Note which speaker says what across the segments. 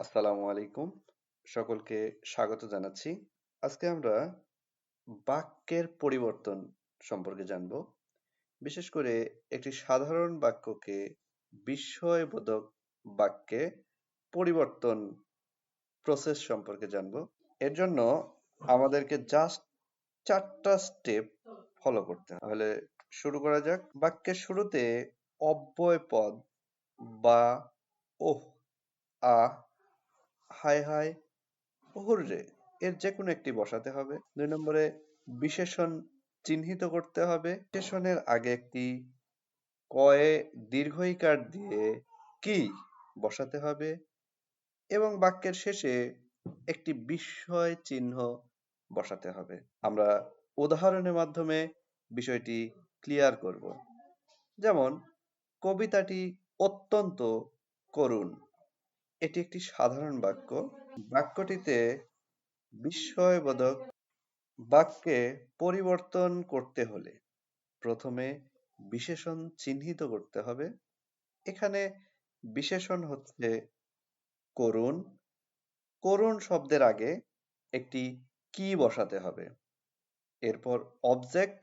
Speaker 1: আসসালামু আলাইকুম। সকলকে স্বাগত জানাচ্ছি। আজকে আমরা বাক্যের পরিবর্তন সম্পর্কে জানব। বিশেষ করে একটি সাধারণ বাক্যকে বিস্ময়বোধক বাক্যে পরিবর্তন প্রসেস সম্পর্কে জানব। এর জন্য আমাদেরকে জাস্ট চারটা স্টেপ ফলো করতে হবে। তাহলে শুরু করা যাক। বাক্যের শুরুতে অব্যয় পদ বা ওহ আ হায় হায় হুররে এর যে কোনো একটি বসাতে হবে। দুই নম্বরে, বিশেষণ চিহ্নিত করতে হবে। বিশেষণের আগে একটি কয়ে দীর্ঘইকার দিয়ে কি বসাতে হবে এবং বাক্যের শেষে একটি বিস্ময় চিহ্ন বসাতে হবে। আমরা উদাহরণের মাধ্যমে বিষয়টি ক্লিয়ার করব। যেমন, কবিতাটি অত্যন্ত করুণ। এটি একটি সাধারণ বাক্য। বাক্যটিতে বিস্ময়বোধক বাক্যে পরিবর্তন করতে হলে প্রথমে বিশেষণ চিহ্নিত করতে হবে। এখানে বিশেষণ হচ্ছে করুণ। করুণ শব্দের আগে একটি কি বসাতে হবে? এরপর অবজেক্ট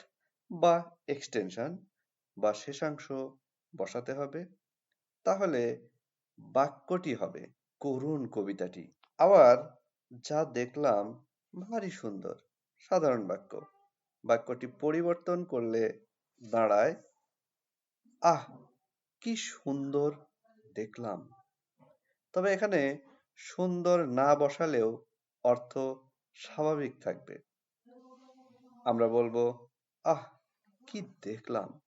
Speaker 1: বা এক্সটেনশন বা শেষাংশ বসাতে হবে। তাহলে বাক্যটি হবে, করুণ কবিতাটি। আবার যা দেখলাম ভারী সুন্দর, সাধারণ বাক্য। বাক্যটি পরিবর্তন করলে দাঁড়ায়, আহ, কি সুন্দর দেখলাম। তবে এখানে সুন্দর না বসালেও অর্থ স্বাভাবিক থাকবে। আমরা বলব, আহ, কি দেখলাম।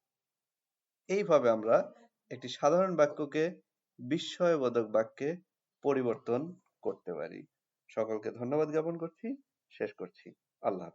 Speaker 1: এইভাবে আমরা একটি সাধারণ বাক্যকে বিস্ময়বোধক বাক্যে পরিবর্তন করতে পারি। সকলকে ধন্যবাদ জ্ঞাপন করছি। শেষ করছি। আল্লাহ